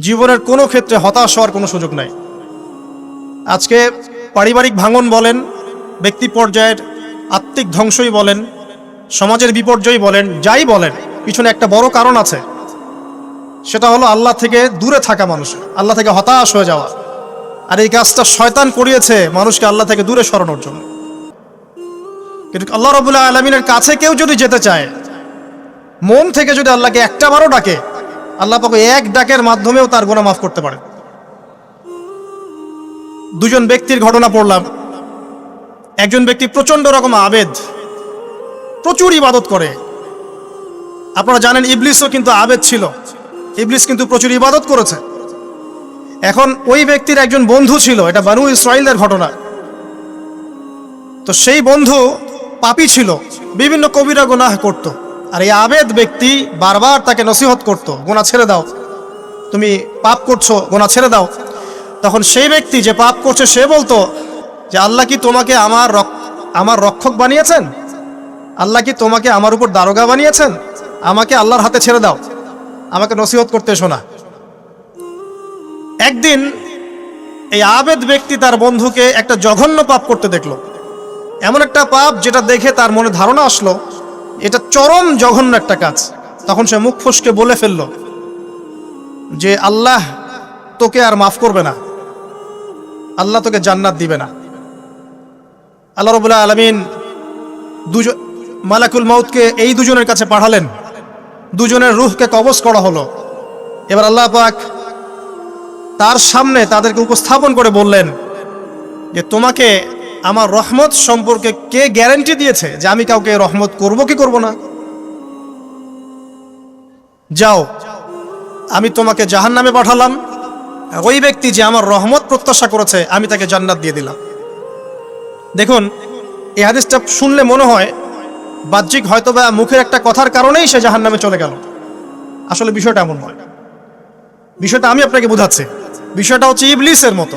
জীবনের কোনো ক্ষেত্রে হতাশ হওয়ার কোনো সুযোগ নাই। আজকে পারিবারিক ভাঙন বলেন, ব্যক্তি পর্যায়ের আত্মিক ধ্বংসই বলেন, সমাজের বিপর্যয় বলেন, যাই বলেন, পিছনে একটা বড় কারণ আছে। সেটা হলো আল্লাহ থেকে দূরে থাকা মানুষ, আল্লাহ থেকে হতাশ হয়ে যাওয়া। আর এই কাজটা শয়তান করিয়েছে মানুষকে আল্লাহ থেকে দূরে সরানোর জন্য। কিন্তু আল্লাহ রবুল্লাহ আলমিনের কাছে কেউ যদি যেতে চায়, মন থেকে যদি আল্লাহকে একটা বারও ডাকে আল্লাহ পাকে এক ডাকের মাধ্যমেও তার গোনা মাফ করতে পারে। দুজন ব্যক্তির ঘটনা পড়লাম। একজন ব্যক্তি প্রচণ্ড রকম আবেদ, প্রচুর ইবাদত করে। আপনারা জানেন ইবলিসও কিন্তু আবেদ ছিল। ইবলিস কিন্তু প্রচুর ইবাদত করেছে। এখন ওই ব্যক্তির একজন বন্ধু ছিল, এটা বানু ইসরায়েলদের ঘটনা। তো সেই বন্ধু পাপী ছিল, বিভিন্ন কবিরা গুনাহ করত। আর এই আবেদ ব্যক্তি বারবার তাকে নসিহত করত, গোনা ছেড়ে দাও। তুমি পাপ করছ, গোনা ছেড়ে দাও। তখন সেই ব্যক্তি যে পাপ করছে, সে বলতো যে, আল্লাহ কি তোমাকে আমার আমার রক্ষক বানিয়েছেন? আল্লাহ কি তোমাকে আমার উপর দারোগা বানিয়েছেন? আমাকে আল্লাহর হাতে ছেড়ে দাও। আমাকে নসিহত করতে এসো না। একদিন এই আবেদ ব্যক্তি তার বন্ধুকে একটা জঘন্য পাপ করতে দেখল। এমন একটা পাপ যেটা দেখে তার মনে ধারণা আসলো এটা চরম জঘন্য একটা কাজ। তখন সে মুখ ফসকে বলে ফেলল, যে আল্লাহ তোকে আর মাফ করবে না। আল্লাহ তোকে জান্নাত দিবে না। আল্লাহ রবুল্লাহ আলমিন দুজন মালাকুল মাউতকে এই দুজনের কাছে পাঠালেন। দুজনের রুহকে কবজ করা হলো। এবার আল্লাহ পাক তার সামনে তাদেরকে উপস্থাপন করে বললেন যে, তোমাকে আমার রহমত সম্পর্কে কে গ্যারান্টি দিয়েছে যে আমি কাউকে রহমত করব কি করব না? যাও, আমি তোমাকে জাহান নামে পাঠালাম। ওই ব্যক্তি যে আমার রহমত প্রত্যাশা করেছে, আমি তাকে জান্নাত দিয়ে দিলাম। দেখুন, এই হাদিসটা শুনলে মনে হয়, বাহ্যিক হয়তো বা মুখের একটা কথার কারণেই সে জাহান নামে চলে গেল। আসলে বিষয়টা এমন নয়। বিষয়টা আমি আপনাকে বোঝাচ্ছি। বিষয়টা হচ্ছে ইবলিসের মতো।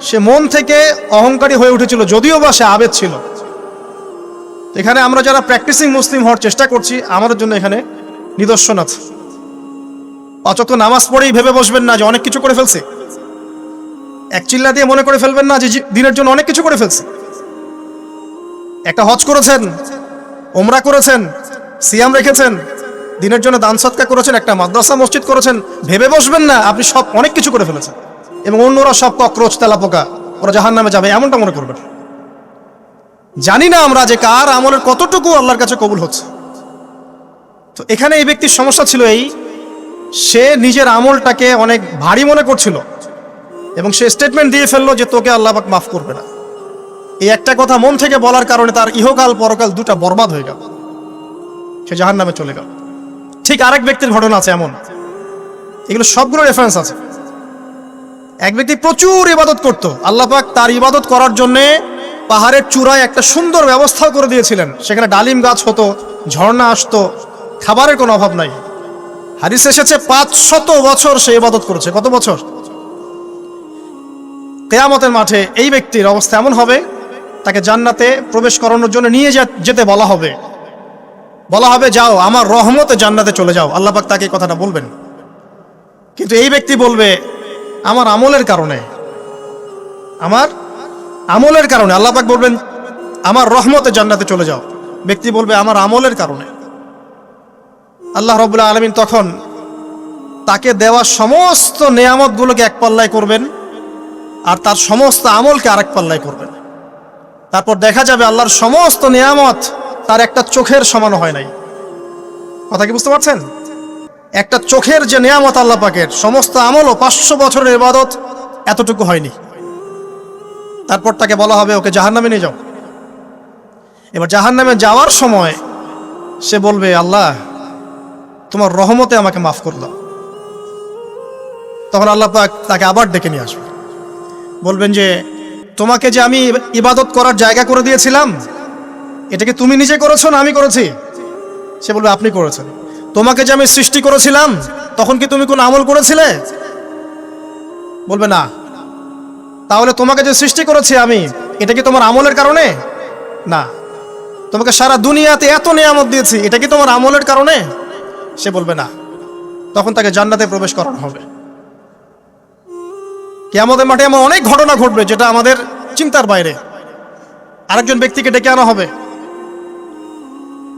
সে মন থেকে অহংকারী হয়ে উঠেছিল, যদিও বা সে আবেদ ছিল। এখানে আমরা যারা প্র্যাকটিসিং মুসলিম হওয়ার চেষ্টা করছি, আমাদের জন্য এখানে নিদর্শন আছে। অচত নামাজ পড়েই ভেবে বসবেন না যে অনেক কিছু করে ফেলছে। এক চিল্লা দিয়ে মনে করে ফেলবেন না যে দিনের জন্য অনেক কিছু করে ফেলছে। একটা হজ করেছেন ওমরা করেছেন, সিয়াম রেখেছেন, দিনের জন্য দান সৎকা করেছেন, একটা মাদ্রাসা মসজিদ করেছেন, ভেবে বসবেন না, আপনি সব অনেক কিছু করে ফেলেছেন। এবং অন্যরা সব ককরোচ তেলা পোকা ওরা জাহান নামে যাবে, এমনটা মনে করবেন। জানি না আমরা যে কার আমলের কতটুকু আল্লাহর কাছে কবুল হচ্ছে। তো এখানে এই ব্যক্তির সমস্যা ছিল এই, সে নিজের আমলটাকে অনেক ভারী মনে করছিল এবং সে স্টেটমেন্ট দিয়ে ফেলল যে তোকে আল্লাহ পাক মাফ করবে না। এই একটা কথা মন থেকে বলার কারণে তার ইহকাল পরকাল দুটা বরবাদ হয়ে গেল। সে জাহান নামে চলে গেল। ঠিক আরেক ব্যক্তির ঘটনা আছে এমন। এগুলো সবগুলো রেফারেন্স আছে। এক ব্যক্তি প্রচুর ইবাদত করত। আল্লাহ পাক তার ইবাদত করার জন্যে পাহাড়ের চূড়ায় একটা সুন্দর ব্যবস্থাও করে দিয়েছিলেন। সেখানে ডালিম গাছ হতো, ঝর্ণা আসতো, খাবারের কোনো অভাব নাই। হাদিস এসেছে পাঁচ শত বছর সে ইবাদত করেছে। কত বছর? কেয়ামতের মাঠে এই ব্যক্তির অবস্থা এমন হবে, তাকে জান্নাতে প্রবেশ করানোর জন্য নিয়ে যেতে বলা হবে। বলা হবে, যাও, আমার রহমতে জান্নাতে চলে যাও। আল্লাহ পাক তাকে কথাটা বলবেন। কিন্তু এই ব্যক্তি বলবে আমার আমলের কারণে। আমার আমলের কারণে। আল্লাহ পাক বলবেন, আমার রহমতে জান্নাতে চলে যাও। ব্যক্তি বলবে, আমার আমলের কারণে। আল্লাহ রবুল্লাহ আলমিন তখন তাকে দেওয়া সমস্ত নেয়ামতগুলোকে এক পাল্লায় করবেন আর তার সমস্ত আমলকে আরেক পাল্লায় করবেন। তারপর দেখা যাবে আল্লাহর সমস্ত নিয়ামত তার একটা চোখের সমান হয় নাই। কথা কি বুঝতে পারছেন? একটা চোখের যে নিয়ামত আল্লাহ পাকের, সমস্ত আমল ও পাঁচশো বছরের ইবাদত এতটুকু হয়নি। তারপর তাকে বলা হবে, ওকে জাহান্নামে নিয়ে যাও। এবার জাহান্নামে যাওয়ার সময় সে বলবে, আল্লাহ, তোমার রহমতে আমাকে মাফ করে তখন আল্লাহ পাক তাকে আবার ডেকে নিয়ে আসবে। বলবেন যে, তোমাকে যে আমি ইবাদত করার জায়গা করে দিয়েছিলাম এটাকে তুমি নিজে করেছ না আমি করেছি? সে বলবে, আপনি করেছেন। তোমাকে যে আমি সৃষ্টি করেছিলাম, তখন কি তুমি কোনো আমল করেছিলে? বলবে না। তাহলে তোমাকে যে সৃষ্টি করেছি আমি, এটা কি তোমার আমলের কারণে? না। তোমাকে সারা দুনিয়াতে এত নিয়ামত দিয়েছি, এটা কি তোমার আমলের কারণে? সে বলবে না। তখন তাকে জান্নাতে প্রবেশ করানো হবে। কে কেয়ামতের মাঠে এমন অনেক ঘটনা ঘটবে যেটা আমাদের চিন্তার বাইরে। আরেকজন ব্যক্তিকে ডেকে আনা হবে।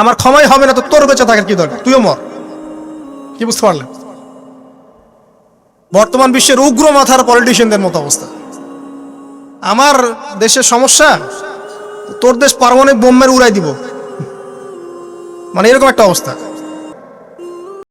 আমার ক্ষমাই হবে না তো তোর বেঁচে থাকার কি দরকার? তুইও মর। কি বুঝতে পারলে? বর্তমান বিশ্বের উগ্র মাথার পলিটিশিয়ানদের মতো অবস্থা। আমার দেশের সমস্যা, তোর দেশ পারমাণবিক বোম্বের উড়াই দিব। মানে এরকম একটা অবস্থা।